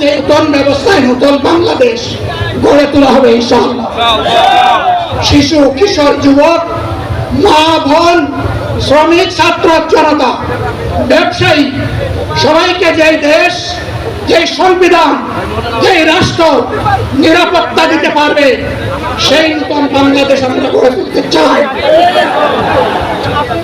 নতুন ব্যবস্থায় নতুন বাংলাদেশ গড়ে তোলা হবে শিশু, কিশোর, যুবক, মা, বোন, শ্রমিক, ছাত্র, জনতা, ব্যবসায়ী, সবাইকে যে দেশ যে সংবিধান যে রাষ্ট্র নিরাপত্তা দিতে পারবে, সেই নতুন বাংলাদেশ আমরা গড়ে তুলতে চাই।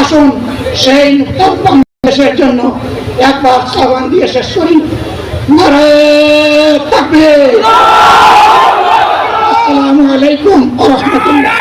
আসুন সেই উত্তম বাংলাদেশের জন্য একবার সাবান দিয়ে শেষ করি। আসসালামু আলাইকুম রাহমাতুল্লাহ।